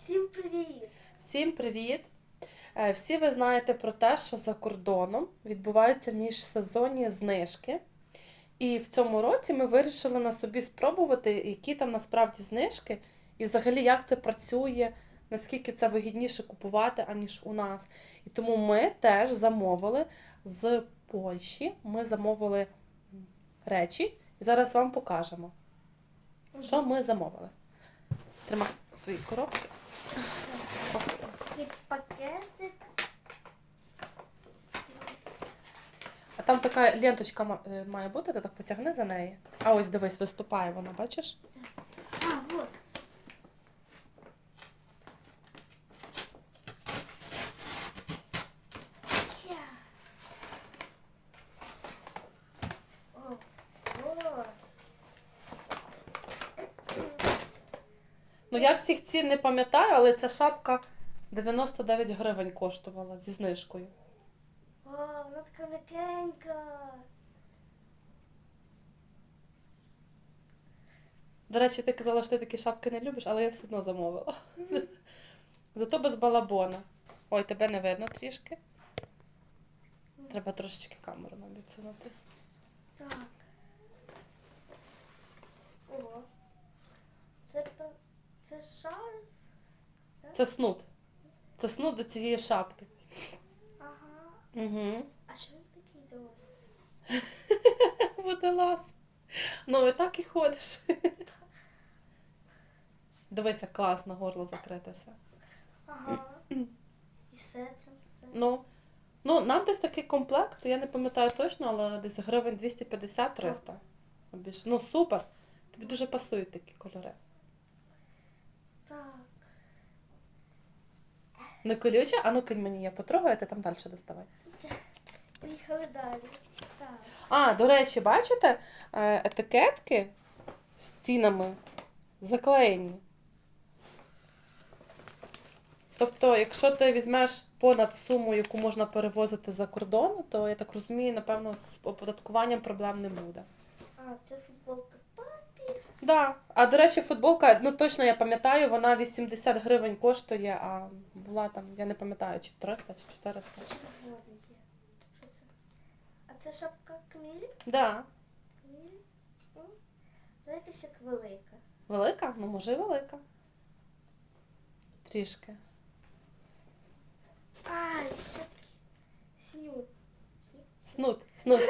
Всім привіт! Всім привіт! Е, Всі ви знаєте про те, що за кордоном відбуваються міжсезонні знижки. І в цьому році ми вирішили на собі спробувати, які там насправді знижки, і взагалі як це працює, наскільки це вигідніше купувати, аніж у нас. І тому ми теж замовили з Польщі. Ми замовили речі, і зараз вам покажемо, що ми замовили. Тримай свої коробки. Спокійно. Пакетик. А там така ленточка е, має бути, ти так потягни за неї. А ось дивись, виступає вона, бачиш? А, вот. Я. О, о. Ну я всіх цін не пам'ятаю, але ця шапка 99 гривень коштувала зі знижкою. О, вона така м'якенька. До речі, ти казала, що ти такі шапки не любиш, але я все одно замовила. Зато без балабона. Ой, тебе не видно трішки. Треба трошечки камеру нам відсунути. Так. О. Це, це шарф. Це снуд. Це снуд до цієї шапки. Ага. Угу. А що він такий довгий? Водолаз. Ну, і так і ходиш. Дивися, класно, горло закрите все. Ага. І все прям все. Ну, ну, нам десь такий комплект, я не пам'ятаю точно, але десь гривень 250-300. Ну, супер. Тобі дуже пасують такі кольори. Так. Не колюче, а ну кинь мені, я потрогаю, ти там далі доставай. Поїхали далі. Так. А, до речі, бачите, е, етикетки з цінами заклеєні. Тобто, якщо ти візьмеш понад суму, яку можна перевозити за кордон, то я так розумію, напевно, з оподаткуванням проблем не буде. А, це футболка. Да. А до речі, футболка, ну точно я пам'ятаю, вона 80 гривень коштує, а була там, я не пам'ятаю, чи 300, чи 400. Що це? А це шапка Камілі? Да. Камілі? М? Вона якась як велика. Велика? Ну, може, і велика. Трішки. А, і ще такі. Снюд. Снюд. Снуд, снуд.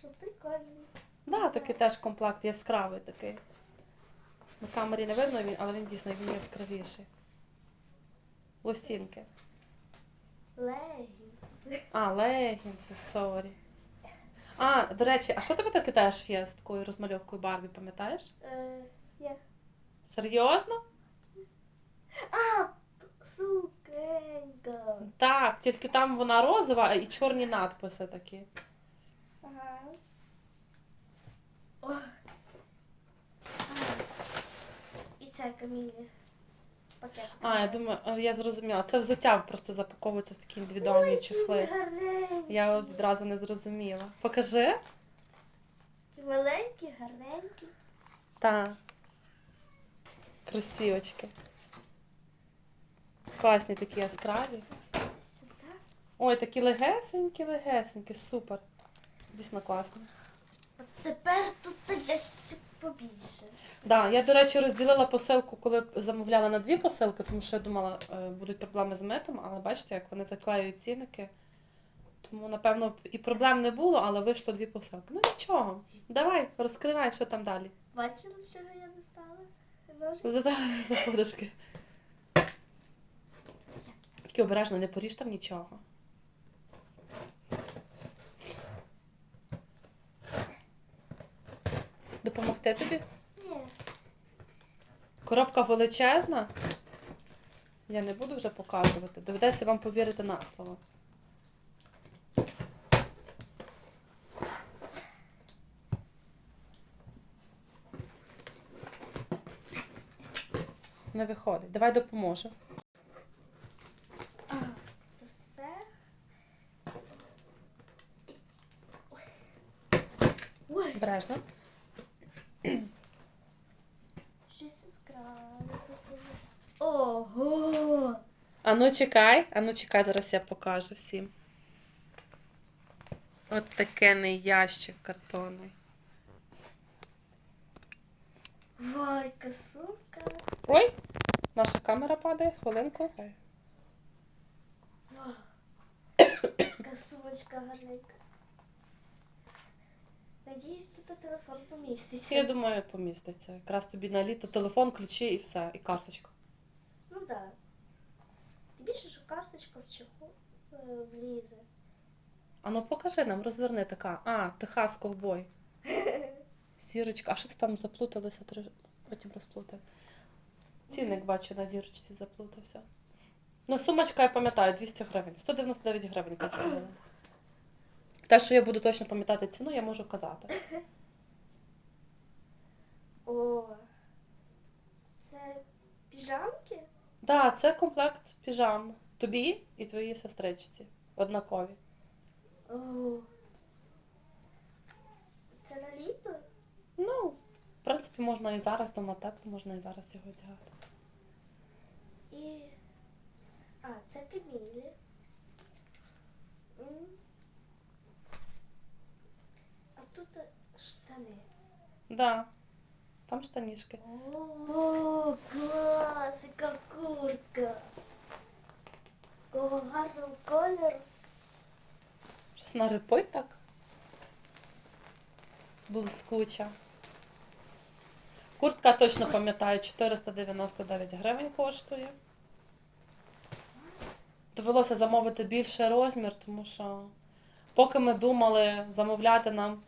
Що прикольний. Да, такий теж комплект яскравий такий. На камері не видно, він, але він дійсно він яскравіший. Лосінки. Легінс. А, легінси, сорі. А, до речі, а що тебе таке теж є з такою розмальовкою Барбі, пам'ятаєш? Е, я. Серйозно? А, сукенька. Так, тільки там вона розова і чорні надписи такі. Ага. О. А. І це Камілі. Пакет. А, я думаю, а, я зрозуміла. Це взуття просто запаковується в такі індивідуальні чехли. Гарненькі. Я одразу не зрозуміла. Покажи. Такі Маленькі, гарненькі. Так. Красивочки. Класні такі яскраві. Сюди. Ой, такі легесенькі, легесенькі, супер. Дійсно класно. От тепер тут є побільше. Да, я, до речі, розділила посилку, коли замовляла на дві посилки, тому що я думала, е, будуть проблеми з метом, але бачите, як вони заклеюють цінники. Тому, напевно, і проблем не було, але вийшло дві посилки. Ну нічого. Давай, розкривай, що там далі. Бачили, з чого я достала? За подушки. Тільки обережно, не поріж там нічого. Допомогти тобі? Ні. Коробка величезна. Я не буду вже показувати. Доведеться вам повірити на слово. Не виходить. Давай допоможу. Обережно. щось яскраве. я тут уже- Ого! А ну чекай, а ну чекай, зараз я покажу всім. От таке не ящик картонний. Вайка, сумка. Ой, наша камера падає, хвилинку. Яка сумочка гарненька. Надіюсь, тут телефон поміститься. Я думаю, поміститься. Якраз тобі на літо телефон, ключі і все, і карточка. Ну так. Да. Більше, що карточка в чехол е, влізе. А ну покажи нам, розверни така. А, Техас ковбой. Зірочка. А що ти там заплуталося? Потім розплутав. Цінник бачу на зірочці заплутався. Ну, сумочка, я пам'ятаю, 200 гривень. 199 гривень коштувала. Те, що я буду точно пам'ятати ціну, я можу казати. О, це піжамки? Так, це комплект піжам. Тобі і твоїй сестричці. Однакові. О. Це на літо? Ну, в принципі, можна і зараз дома тепло, можна і зараз його одягати. І. А, це Камілі. М. А тут штани. Да. Там штанішки. О, клас, яка куртка. Такого гарного кольору. Щось нарипить так. Блискуча. Куртка точно пам'ятаю, 499 гривень коштує. Довелося замовити більший розмір, тому що поки ми думали замовляти нам,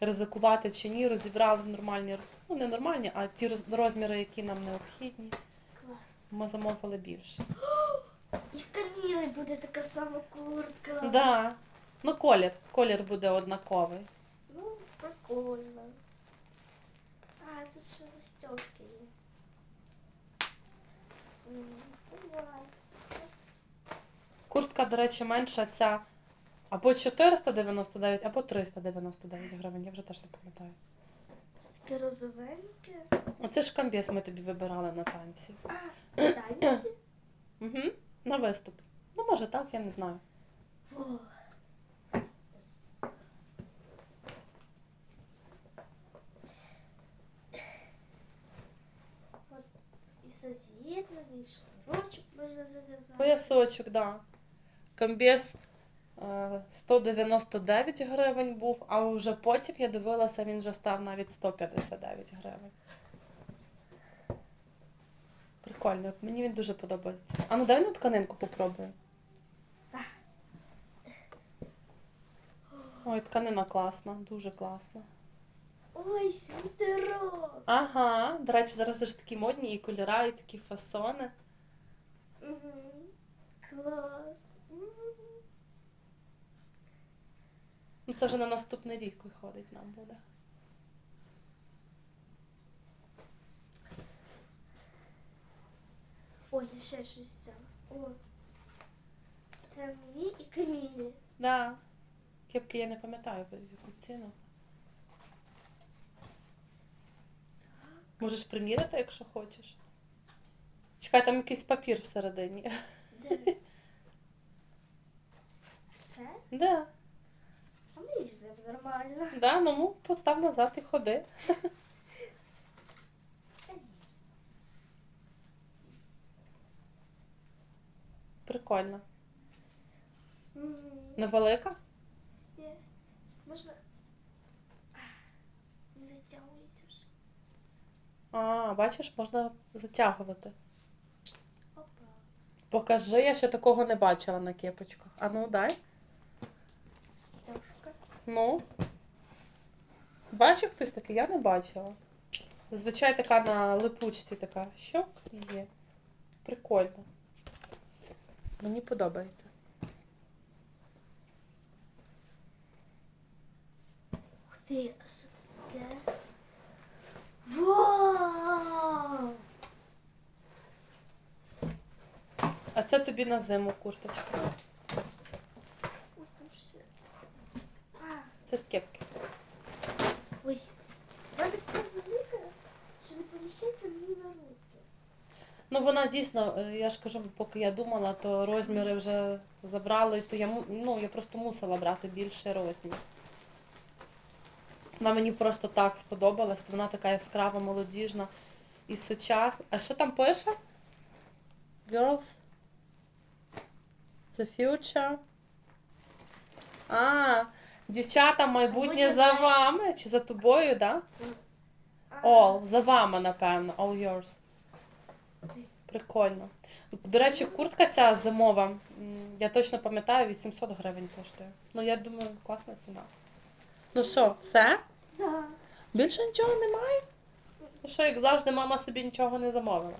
ризикувати чи ні, розібрали нормальні, ну не нормальні, а ті розміри, які нам необхідні. Клас. Ми замовили більше. І в Камілі буде така сама куртка. Да. Ну, колір. Колір буде однаковий. Ну, прикольно. А, тут ще застежки є. М. Куртка, до речі, менша ця або 499, або 399 гривень, я вже теж не пам'ятаю. Таке розовеньке. Оце ж камбіс ми тобі вибирали на танці. А, танці. Угу. На виступ. Ну, може так, я не знаю. От і з'єднано, і шнурочок можна зав'язати. Поясочок, да. Камбіс е, 199 гривень був, а вже потім я дивилася, він вже став навіть 159 гривень. Прикольно, мені він дуже подобається. А ну дай ну тканинку попробую. Ой, тканина класна, дуже класна. Ой, світерок. Ага, до речі, зараз ж такі модні і кольора, і такі фасони. Угу. Клас. М. Ну, це вже на наступний рік виходить нам буде. Ой, я ще щось взяла. О. Це мені і Камілі. Да. Кепки я не пам'ятаю, яку ціну. Можеш приміряти, якщо хочеш. Чекай, там якийсь папір всередині. Де? Це? Да. Мені нормально. Да, ну му, постав назад і ходи. Прикольно. Невелика? Ні. Можна. Не затягується вже. А, бачиш, можна затягувати. Опа. Покажи, я ще такого не бачила на кепочках. А ну дай. Ну. Бачив хтось такий? Я не бачила. Зазвичай така на липучці така щок є. Прикольно. Мені подобається. Ух ти, а що це таке? Вау! А це тобі на зиму курточка. Ой, там щось. є. А, Це з кепки. ой. Вона така велика, що не поміщається мені на руки. Ну вона дійсно, е, я ж кажу, поки я думала, то розміри вже забрали, то я ну, я просто мусила брати більший розмір. Вона мені просто так сподобалась, вона така яскрава, молодіжна і сучасна. А що там пише? Girls? The future? А, дівчата, майбутнє за вами чи за тобою? Да? All, за вами, напевно, all yours. Прикольно. До речі, куртка ця зимова, я точно пам'ятаю, 800 гривень коштує. Ну, я думаю, класна ціна. Ну що, все? Да. Більше нічого немає? Ну що, як завжди, мама собі нічого не замовила.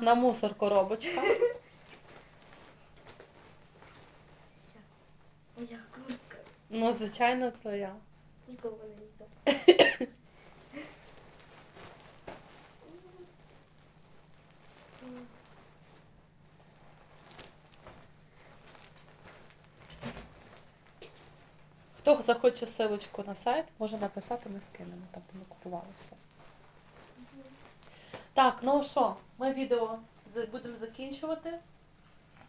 На мусор коробочка. Ну, звичайно, твоя. Нікого не йду. Хто захоче силочку на сайт, може написати, ми скинемо, там, де ми купували все. Так, ну що, ми відео будемо закінчувати.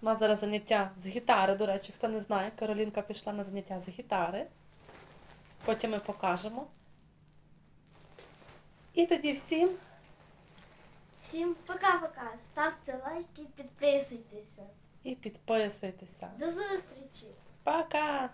У нас зараз заняття з гітари, до речі, хто не знає, Каролінка пішла на заняття з гітари. Потім ми покажемо. І тоді всім Всім пока-пока. Ставте лайки, підписуйтеся. і підписуйтеся. До зустрічі! Пока!